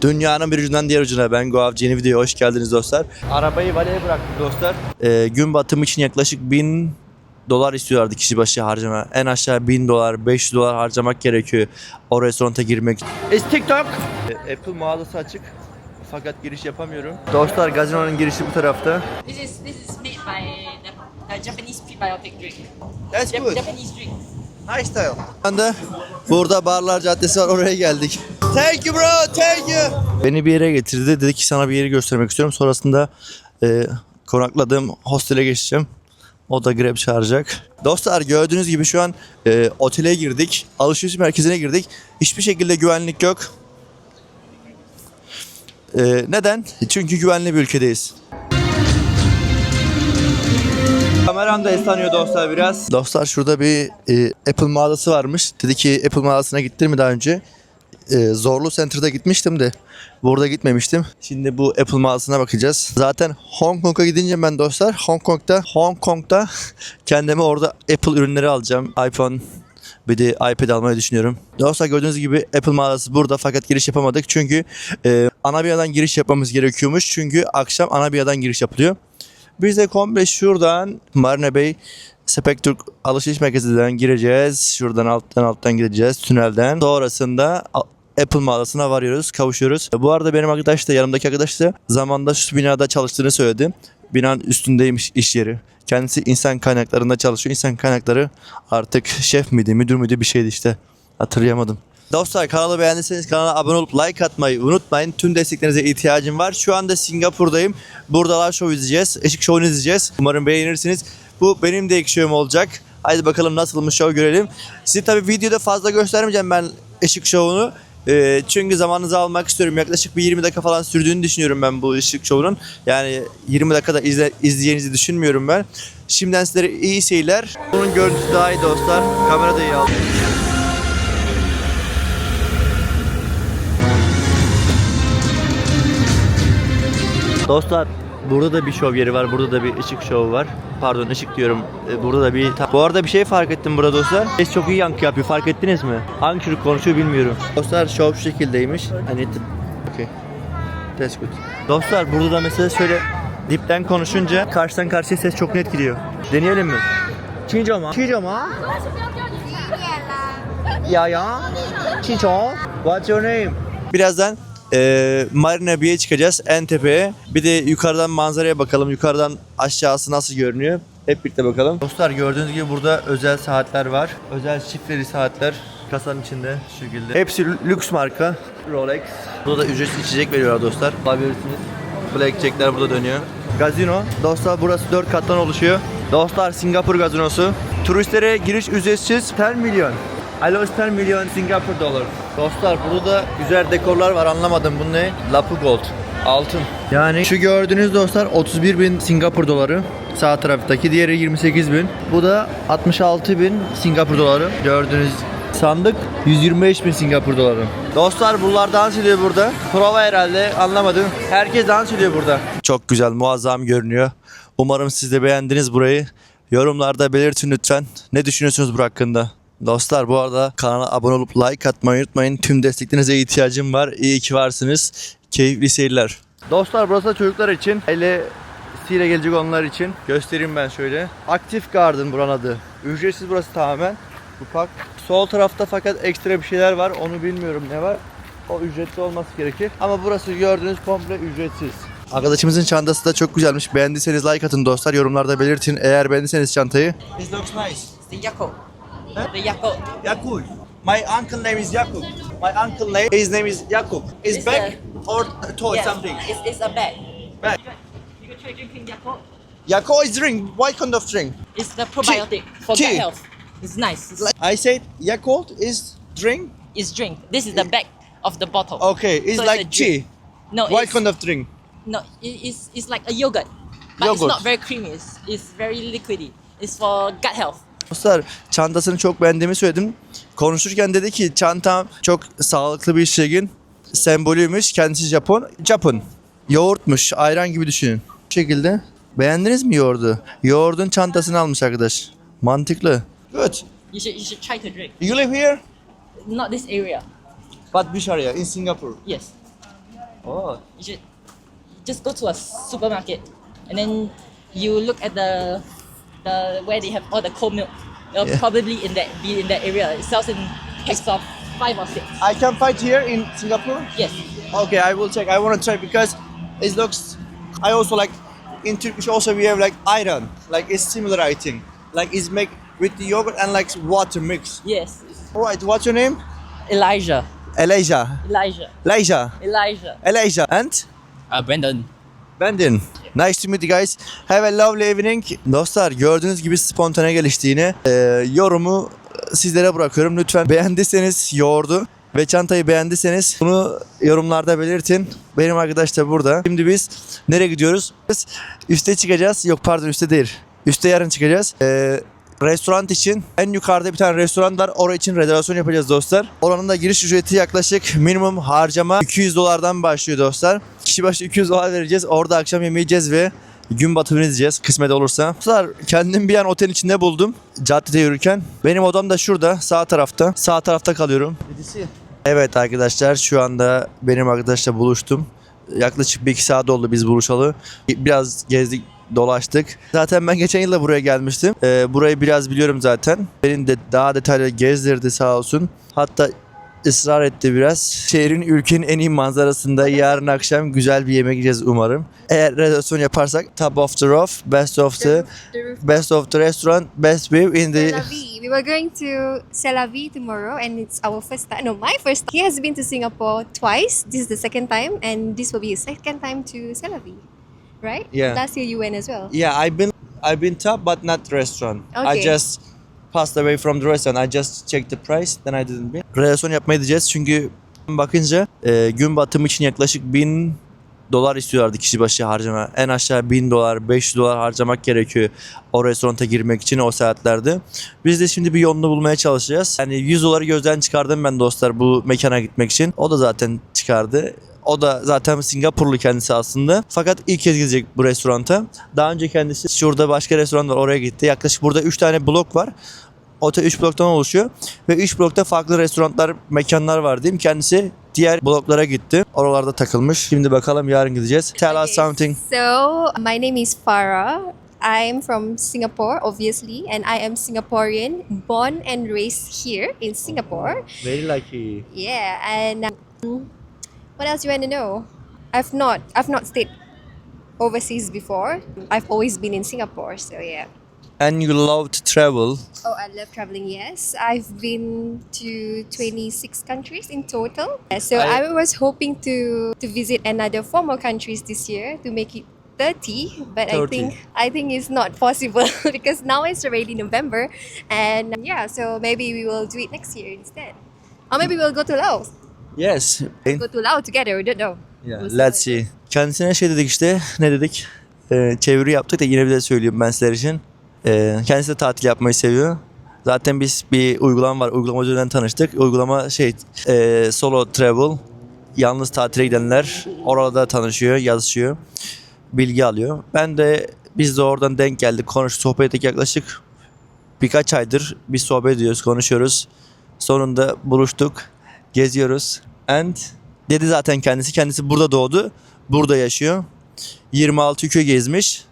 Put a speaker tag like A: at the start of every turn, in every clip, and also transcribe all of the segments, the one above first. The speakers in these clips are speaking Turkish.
A: Dünyanın bir ucundan diğer ucuna ben Guavci yeni videoya hoş geldiniz dostlar. Arabayı valeye bıraktık dostlar. Ee, gün batımı için yaklaşık 1000 dolar istiyorlardı kişi başı harcama. En aşağı 1000 dolar, 500 dolar harcamak gerekiyor o restoranta girmek. Is TikTok. Ee, Apple mağazası açık. Fakat giriş yapamıyorum. Dostlar gazinonun girişi bu tarafta.
B: This is this is made by the, the Japanese prebiotic drink.
A: That's
B: Jap- Japanese drink.
A: Nice style. Şu anda burada Barlar Caddesi var oraya geldik. Thank you bro, thank you. Beni bir yere getirdi. Dedi ki sana bir yeri göstermek istiyorum. Sonrasında e, konakladığım hostele geçeceğim. O da Grab çağıracak. Dostlar gördüğünüz gibi şu an e, otele girdik. Alışveriş merkezine girdik. Hiçbir şekilde güvenlik yok. E, neden? Çünkü güvenli bir ülkedeyiz. Kameram da esnanıyor dostlar biraz. Dostlar şurada bir e, Apple mağazası varmış. Dedi ki Apple mağazasına gittin mi daha önce? E, Zorlu Center'da gitmiştim de burada gitmemiştim. Şimdi bu Apple mağazasına bakacağız. Zaten Hong Kong'a gidince ben dostlar Hong Kong'da Hong Kong'da kendime orada Apple ürünleri alacağım. iPhone bir de iPad almayı düşünüyorum. Dostlar gördüğünüz gibi Apple mağazası burada fakat giriş yapamadık. Çünkü e, Anabiya'dan giriş yapmamız gerekiyormuş. Çünkü akşam Anabiya'dan giriş yapılıyor. Biz de komple şuradan Marina Bey Spekturk alışveriş merkezinden gireceğiz. Şuradan alttan alttan gideceğiz tünelden. Sonrasında Apple mağazasına varıyoruz, kavuşuyoruz. Bu arada benim arkadaş da yanımdaki arkadaş da zamanda şu binada çalıştığını söyledi. Binanın üstündeymiş iş yeri. Kendisi insan kaynaklarında çalışıyor. İnsan kaynakları artık şef miydi, müdür müydü bir şeydi işte. Hatırlayamadım. Dostlar kanalı beğendiyseniz kanala abone olup like atmayı unutmayın. Tüm desteklerinize ihtiyacım var. Şu anda Singapur'dayım. Burada live show izleyeceğiz. Işık show'unu izleyeceğiz. Umarım beğenirsiniz. Bu benim de ilk show'um olacak. Haydi bakalım nasılmış show görelim. Sizi tabii videoda fazla göstermeyeceğim ben ışık show'unu. Ee, çünkü zamanınızı almak istiyorum. Yaklaşık bir 20 dakika falan sürdüğünü düşünüyorum ben bu ışık show'unun. Yani 20 dakikada izle, izleyeceğinizi düşünmüyorum ben. Şimdiden sizlere iyi seyirler. Bunun görüntüsü daha iyi dostlar. Kamera da iyi aldı. Dostlar burada da bir şov yeri var. Burada da bir ışık şovu var. Pardon ışık diyorum. Ee, Burada da bir... Bu arada bir şey fark ettim burada dostlar. Ses çok iyi yankı yapıyor. Fark ettiniz mi? Hangi çocuk konuşuyor bilmiyorum. Dostlar şov şu şekildeymiş. Hani... Okay. That's good. Dostlar burada da mesela şöyle dipten konuşunca karşıdan karşıya ses çok net gidiyor. Deneyelim mi? Çince ma? Çince ma? Ya ya. Çinço. What's your name? Birazdan e, Marina Bay'e çıkacağız en tepeye. Bir de yukarıdan manzaraya bakalım. Yukarıdan aşağısı nasıl görünüyor? Hep birlikte bakalım. Dostlar gördüğünüz gibi burada özel saatler var. Özel şifreli saatler kasanın içinde şu şekilde. Hepsi lüks marka. Rolex. Burada da ücretsiz içecek veriyorlar dostlar. Alabilirsiniz. Blackjack'ler burada dönüyor. Gazino. Dostlar burası 4 kattan oluşuyor. Dostlar Singapur gazinosu. Turistlere giriş ücretsiz 10 milyon. I lost 10 milyon Singapur dolar. Dostlar burada da güzel dekorlar var anlamadım bu ne? Lapu Gold. Altın. Yani şu gördüğünüz dostlar 31 bin Singapur doları. Sağ taraftaki diğeri 28 bin. Bu da 66 bin Singapur doları. Gördüğünüz sandık 125 bin Singapur doları. Dostlar bunlar dans ediyor burada. Prova herhalde anlamadım. Herkes dans ediyor burada. Çok güzel muazzam görünüyor. Umarım siz de beğendiniz burayı. Yorumlarda belirtin lütfen. Ne düşünüyorsunuz bu hakkında? Dostlar bu arada kanala abone olup like atmayı unutmayın. Tüm desteklerinize ihtiyacım var. İyi ki varsınız. Keyifli seyirler. Dostlar burası da çocuklar için. Aile ile gelecek onlar için. Göstereyim ben şöyle. Active Garden buranın adı. Ücretsiz burası tamamen. Bu park. Sol tarafta fakat ekstra bir şeyler var. Onu bilmiyorum ne var. O ücretli olması gerekir. Ama burası gördüğünüz komple ücretsiz. Arkadaşımızın çantası da çok güzelmiş. Beğendiyseniz like atın dostlar. Yorumlarda belirtin. Eğer beğendiyseniz çantayı. This looks nice.
B: The Yakult. The Yakult.
A: Yakub. My uncle name is Yakub. My uncle name, his name is Yakub. Is
B: It's
A: bag
B: a-
A: or a toy
B: Yeah,
A: something?
B: It's, it's a bag.
A: Bag.
B: You can try drinking Yakult.
A: Yakub is drink. What kind of drink?
B: It's the probiotic for
A: Tea.
B: gut health. It's nice. It's,
A: I said Yakub is drink.
B: it's drink. This is the back of the bottle.
A: Okay, it's
B: So
A: like
B: a
A: tea.
B: No,
A: What
B: it's,
A: kind of drink?
B: no, it's it's like a yogurt, but
A: Yogurt.
B: it's not very creamy. It's, it's very liquidy. It's for gut health.
A: Dostlar çantasını çok beğendiğimi söyledim. Konuşurken dedi ki çantam çok sağlıklı bir şeyin sembolüymüş. Kendisi Japon. Japon. Yoğurtmuş. Ayran gibi düşünün. Bu şekilde. Beğendiniz mi yoğurdu? Yoğurdun çantasını almış arkadaş. Mantıklı. Good.
B: You should you should try to drink.
A: You live here?
B: Not this area.
A: But which area? In Singapore.
B: Yes.
A: Oh.
B: You should just go to a supermarket and then you look at the the where they have all the cold milk. They'll
A: Yeah.
B: probably in that be in that area. It sells in packs of five or six.
A: I can find here in Singapore.
B: Yes.
A: Okay, I will check. I want to try because it looks. I also like in Turkish also we have like iron, like it's similar I think. Like it's make with the yogurt and like water mix.
B: Yes.
A: All right, what's your name?
B: Elijah.
A: Elijah.
B: Elijah.
A: Elijah.
B: Elijah.
A: Elijah and
C: Uh, Brandon.
A: Bendin. Nice to meet you guys. Have a lovely evening. Dostlar gördüğünüz gibi spontane gelişti yine. Ee, yorumu sizlere bırakıyorum. Lütfen beğendiyseniz yoğurdu ve çantayı beğendiyseniz bunu yorumlarda belirtin. Benim arkadaş da burada. Şimdi biz nereye gidiyoruz? Biz üste çıkacağız. Yok pardon üste değil. Üste yarın çıkacağız. Ee, restoran için en yukarıda bir tane restoran var. Oraya için rezervasyon yapacağız dostlar. Oranın da giriş ücreti yaklaşık minimum harcama 200 dolardan başlıyor dostlar. Kişi başı 200 dolar vereceğiz. Orada akşam yemeği yiyeceğiz ve gün batımını izleyeceğiz kısmet olursa. Dostlar kendim bir an otelin içinde buldum. Caddede yürürken. Benim odam da şurada sağ tarafta. Sağ tarafta kalıyorum. Evet arkadaşlar şu anda benim arkadaşla buluştum. Yaklaşık bir iki saat oldu biz buluşalı. Biraz gezdik dolaştık. Zaten ben geçen yıl da buraya gelmiştim. Ee, burayı biraz biliyorum zaten. Benim de daha detaylı gezdirdi sağ olsun. Hatta ısrar etti biraz. Şehrin ülkenin en iyi manzarasında yarın akşam güzel bir yemek yiyeceğiz umarım. Eğer rezervasyon yaparsak top of the roof, best of the best of the restaurant, best view in the.
D: We were going to Tel Aviv tomorrow, and it's our first time. No, my first. He has been to Singapore twice. This is the second time, and this will be his second time to Tel Aviv, right?
A: Yeah.
D: Last year you went as well.
A: Yeah, I've been I've been top, but not restaurant. I
D: Okay.
A: just passed away from the restaurant. I just checked the price, then I didn't be. Rezervasyon yapmaya gideceğiz çünkü bakınca e, gün batımı için yaklaşık 1000 dolar istiyorlardı kişi başı harcama. En aşağı 1000 dolar, 500 dolar harcamak gerekiyor o restoranta girmek için o saatlerde. Biz de şimdi bir yolunu bulmaya çalışacağız. Yani 100 doları gözden çıkardım ben dostlar bu mekana gitmek için. O da zaten çıkardı. O da zaten Singapurlu kendisi aslında. Fakat ilk kez gidecek bu restoranta. Daha önce kendisi şurada başka restoran var oraya gitti. Yaklaşık burada 3 tane blok var. Otel 3 bloktan oluşuyor. Ve 3 blokta farklı restoranlar, mekanlar var diyeyim. Kendisi diğer bloklara gitti. Oralarda takılmış. Şimdi bakalım yarın gideceğiz. Tell us
D: Okay,
A: something.
D: So my name is Farah. I'm from Singapore, obviously, and I am Singaporean, born and raised here in Singapore.
A: Very lucky.
D: Yeah, and um, what else you want to know? I've not, I've not stayed overseas before. I've always been in Singapore, so yeah.
A: And you love to travel.
D: Oh, I love traveling. Yes, I've been to 26 countries in total. So
A: I-
D: I, was hoping to to visit another four more countries this year to make it 30, but I think I think it's not possible because now it's already November, and um, yeah, so maybe we will do it next year instead, or maybe we'll go to Laos.
A: Yes.
D: Go to Laos together. We don't know.
A: Yeah,
D: We'll
A: let's see. Kendisine şey dedik işte. Ne dedik? Ee, çeviri yaptık da yine bir de söyleyeyim ben sizler için. Ee, kendisi de tatil yapmayı seviyor. Zaten biz bir uygulama var. Uygulama üzerinden tanıştık. Uygulama şey e, solo travel. Yalnız tatile gidenler orada tanışıyor, yazışıyor. Bilgi alıyor. Ben de biz de oradan denk geldik. Konuştuk, sohbet ettik yaklaşık birkaç aydır biz sohbet ediyoruz, konuşuyoruz. Sonunda buluştuk, geziyoruz. And dedi zaten kendisi. Kendisi burada doğdu, burada yaşıyor. 26 ülke gezmiş.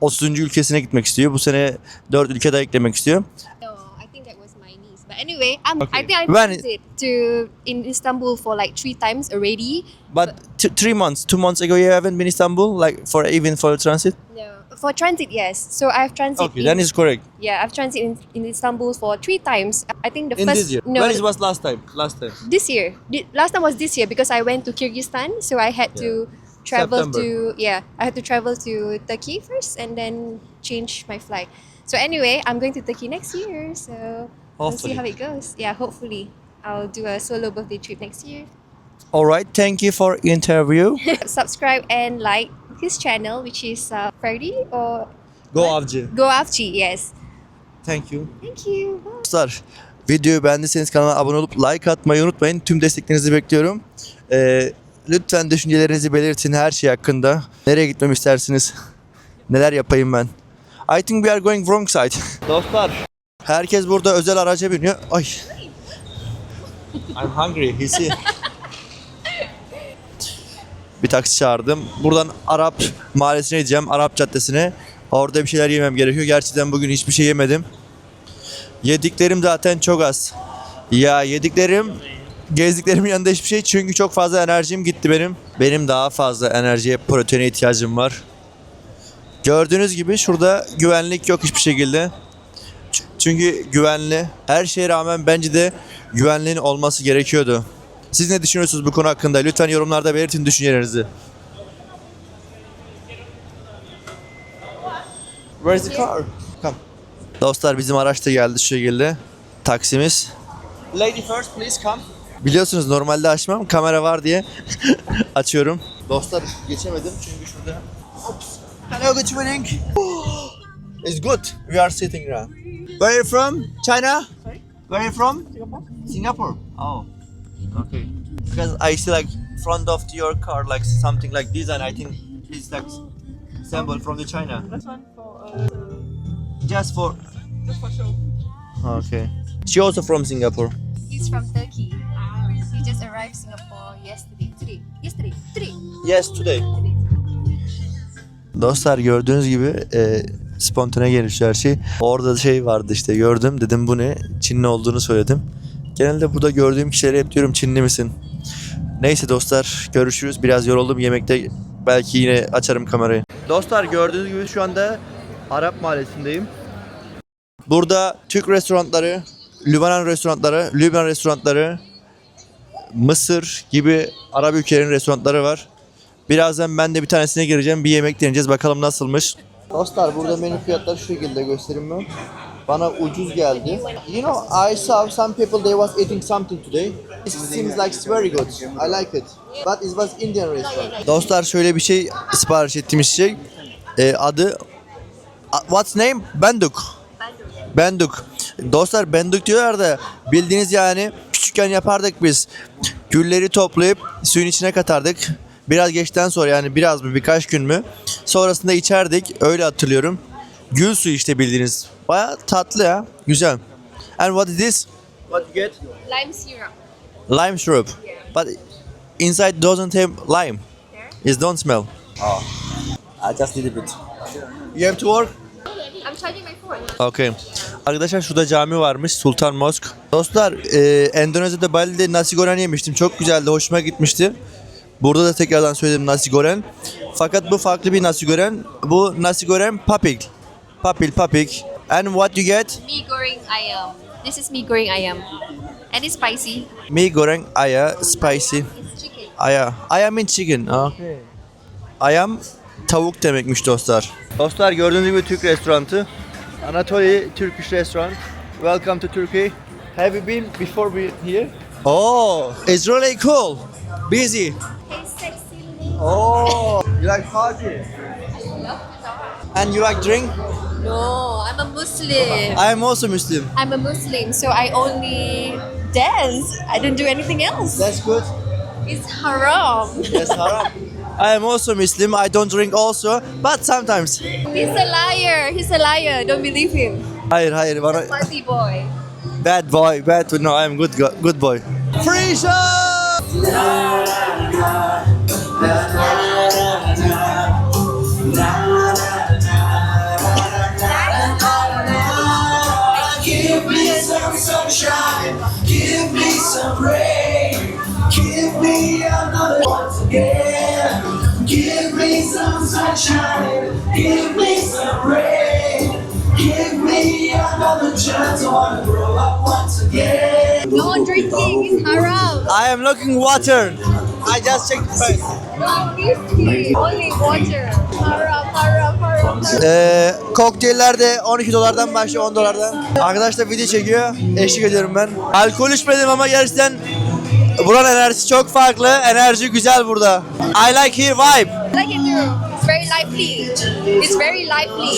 A: 30. ülkesine gitmek istiyor. Bu sene 4 ülke daha eklemek istiyor.
D: No, I think that was my niece. But anyway, um, I'm,
A: Okay.
D: I think I
A: When-
D: visited to in Istanbul for like three times already.
A: But t- three months, two months ago you haven't been Istanbul, like for even for transit.
D: No, for transit, yes. So I've transit.
A: Okay,
D: in,
A: then it's correct.
D: yeah, I've transit in, in Istanbul for three times. I think the
A: In
D: first
A: this year.
D: no
A: When was last time? Last time.
D: this year. Thi- last time was this year because I went to Kyrgyzstan, so I had to travel
A: September.
D: to yeah, I had to travel to Turkey first and then change my flight. So anyway, I'm going to Turkey next year, so we'll see how it goes. Yeah, hopefully. I'll do a solo birthday trip next year.
A: All right, thank you for interview.
D: Subscribe and like his channel, which is uh, Ferdi or
A: Go Avcı.
D: Go Avci. Yes.
A: Thank you.
D: Thank you. Bye.
A: Dostlar videoyu beğendiyseniz kanala abone olup like atmayı unutmayın. Tüm desteklerinizi bekliyorum. Ee, lütfen düşüncelerinizi belirtin her şey hakkında. Nereye gitmemi istersiniz? Neler yapayım ben? I think we are going wrong side. Dostlar herkes burada özel araca biniyor. Ay. I'm hungry. Hisi. Bir taksi çağırdım. Buradan Arap mahallesine gideceğim. Arap caddesine. Orada bir şeyler yemem gerekiyor. Gerçekten bugün hiçbir şey yemedim. Yediklerim zaten çok az. Ya yediklerim gezdiklerimin yanında hiçbir şey çünkü çok fazla enerjim gitti benim. Benim daha fazla enerjiye, proteine ihtiyacım var. Gördüğünüz gibi şurada güvenlik yok hiçbir şekilde. Çünkü güvenli. Her şeye rağmen bence de güvenliğin olması gerekiyordu. Siz ne düşünüyorsunuz bu konu hakkında? Lütfen yorumlarda belirtin düşüncelerinizi. Where's the car? Come. Dostlar bizim araç da geldi şu şekilde. Taksimiz. Lady first please come. Biliyorsunuz normalde açmam. Kamera var diye açıyorum. Dostlar geçemedim çünkü şurada. Oops. Hello good morning. It's good. We are sitting now. Where are you from? China? Where are you from? Singapore. Singapore. Oh. Okay. Because I see like front of your car like something like this and I think it's like symbol from the China.
C: This one for uh,
A: Just for
C: just for show.
A: Okay. She also from Singapore.
D: He's from Turkey. Just arrived Singapore yesterday. Today. Yesterday. Today.
A: Yes, today.
D: Today.
A: Dostlar gördüğünüz gibi e, spontane gelişiyor her şey. Orada şey vardı işte gördüm dedim bu ne? Çinli olduğunu söyledim. Genelde burada gördüğüm kişilere hep diyorum Çinli misin? Neyse dostlar görüşürüz. Biraz yoruldum yemekte belki yine açarım kamerayı. Dostlar gördüğünüz gibi şu anda Arap mahallesindeyim. Burada Türk restoranları, Lübnan restoranları, Lübnan restoranları, Mısır gibi Arap ülkelerin restoranları var. Birazdan ben de bir tanesine gireceğim. Bir yemek deneyeceğiz. Bakalım nasılmış. Dostlar burada menü fiyatları şu şekilde göstereyim mi? Bana ucuz geldi. You know, I saw some people they was eating something today. It seems like it's very good. I like it. But it was Indian restaurant. Dostlar şöyle bir şey sipariş ettiğimiz şey. Ee, adı What's name? Benduk. Benduk. Dostlar benduk diyorlar da bildiğiniz yani küçükken yapardık biz. Gülleri toplayıp suyun içine katardık. Biraz geçten sonra yani biraz mı birkaç gün mü sonrasında içerdik öyle hatırlıyorum. Gül suyu işte bildiğiniz. Baya tatlı ya. Güzel. And what is this? What you get?
D: Lime syrup.
A: Lime syrup. But inside doesn't have lime. It don't smell. Oh. I just need a bit. You have to work?
D: I'm charging my phone.
A: Okay. Arkadaşlar şurada cami varmış Sultan Mosk. Dostlar e, Endonezya'da Bali'de nasi goreng yemiştim. Çok güzeldi. Hoşuma gitmişti. Burada da tekrardan söyledim nasi goreng. Fakat bu farklı bir nasi goreng. Bu nasi goreng papik. Papil papik. And what you get?
D: Mi goreng ayam. This is mi goreng ayam. And it's spicy.
A: Mi goreng aya spicy. Aya. Aya means chicken. Okay. Ayam tavuk demekmiş dostlar. Dostlar gördüğünüz gibi Türk restoranı. Anatoly Turkish restaurant. Welcome to Turkey. Have you been before we here? Oh, it's really cool. Busy.
D: Hey, sexy.
A: Oh, you like party? I love And you like drink?
D: No, I'm a Muslim.
A: I am also Muslim.
D: I'm a Muslim, so I only dance. I don't do anything else.
A: That's good.
D: It's haram.
A: Yes, haram. I am also Muslim. I don't drink also, but sometimes.
D: He's a liar. He's a liar. Don't believe him.
A: Hayır hayır bana
D: Party boy.
A: Bad boy, bad boy. No, I'm good, go- good boy. Free show!
E: Give me some sunshine, give me some rain, give me another sunshine, give me some rain, give me another chance. I wanna grow up once again.
D: No drinking is haram.
A: I am looking water. I just checked the price.
D: No whiskey. Only water. Haram, haram, haram.
A: Ee, kokteyller de 12 dolardan başlıyor 10 dolardan. Arkadaşlar video çekiyor. Eşlik ediyorum ben. Alkol içmedim ama gerçekten buranın enerjisi çok farklı. Enerji güzel burada. I like here vibe.
D: like it too. Very lively. It's very lively.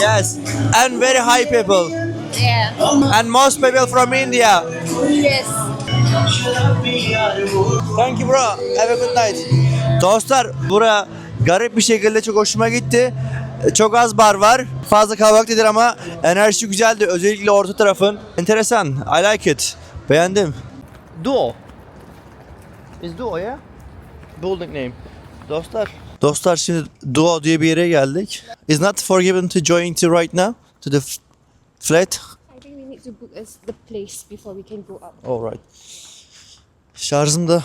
A: Yes. And very high people.
D: Yeah.
A: And most people from India.
D: Yes.
A: Thank you bro. Have a good night. Dostlar bura garip bir şekilde çok hoşuma gitti. Çok az bar var. Fazla kalabalık değildir ama enerjisi güzeldi. Özellikle orta tarafın. Enteresan. I like it. Beğendim. Duo. Is Duo yeah? Building name. Dostlar. Dostlar şimdi Duo diye bir yere geldik. Is not forgiven to join to right now to the flat.
D: I think we need to book us the place before we can go up.
A: Alright. Şarjım da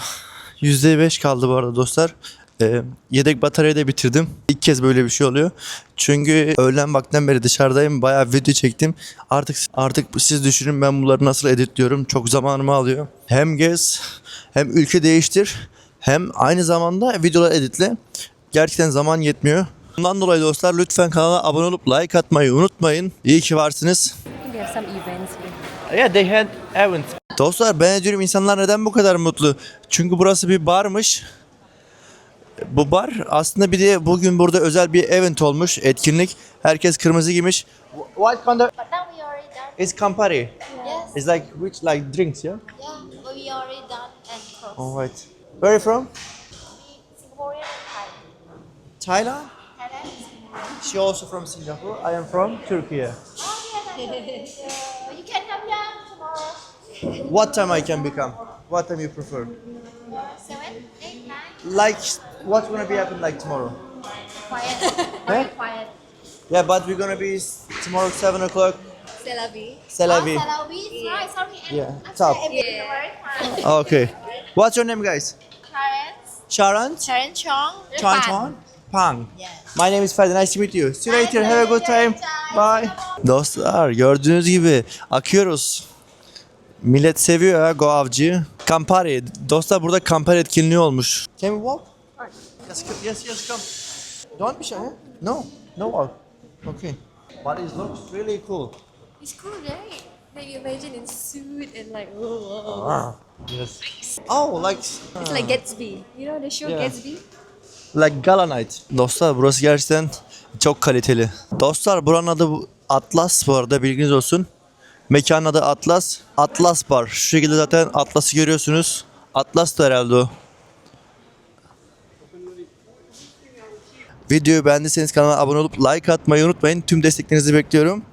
A: %5 kaldı bu arada dostlar. Ee, yedek bataryayı da bitirdim. İlk kez böyle bir şey oluyor. Çünkü öğlen vaktinden beri dışarıdayım. Bayağı video çektim. Artık artık siz düşünün ben bunları nasıl editliyorum. Çok zamanımı alıyor. Hem gez hem ülke değiştir hem aynı zamanda videolar editle. Gerçekten zaman yetmiyor. Bundan dolayı dostlar lütfen kanala abone olup like atmayı unutmayın. İyi ki varsınız. Yeah, they had events. Dostlar ben diyorum insanlar neden bu kadar mutlu? Çünkü burası bir barmış. Bu bar aslında bir de bugün burada özel bir event olmuş, etkinlik. Herkes kırmızı giymiş. What kind of is Campari?
F: Yes.
A: It's like which like drinks, yeah?
F: Yeah, we already done and closed.
A: Alright. Where are you from?
F: Singaporean and Thai.
A: Thailand?
F: Thailand.
A: She also from Singapore. I am from Turkey.
F: Oh, yeah, that's. You can come here tomorrow.
A: What time I can become? What time you prefer?
F: Seven, eight, nine.
A: Like what's gonna be happen like tomorrow?
F: Quiet. Very quiet.
A: Yeah, but we're gonna be tomorrow seven o'clock.
D: C'est la vie.
A: C'est la vie.
F: Oh, Salawi. Right, sorry.
A: Yeah, top.
F: everything, very.
A: Okay. What's your name, guys?
F: Parents.
A: Sharon?
F: Sharon Chong.
A: Chuan Chuan? Pang.
F: Yes.
A: My name is Ferdi. Nice to meet you. See you later. Have a good time. Bye. Dostlar gördüğünüz gibi akıyoruz. Millet seviyor ha Go Avcı. Campari. Dostlar burada Campari etkinliği olmuş. Can we walk? Yes, yes, yes, come. Don't be shy. huh? No, no walk. Okay. But it looks really cool.
D: It's cool, right? Like you imagine in suit and like, oh,
A: Ah, yes. Oh, like
D: It's like Gatsby. You know the show
A: Yeah.
D: Gatsby?
A: Like Gala Night. Dostlar burası gerçekten çok kaliteli. Dostlar buranın adı Atlas bu arada bilginiz olsun. Mekanın adı Atlas. Atlas Bar. Şu şekilde zaten Atlas'ı görüyorsunuz. Atlas da herhalde o. Videoyu beğendiyseniz kanala abone olup like atmayı unutmayın. Tüm desteklerinizi bekliyorum.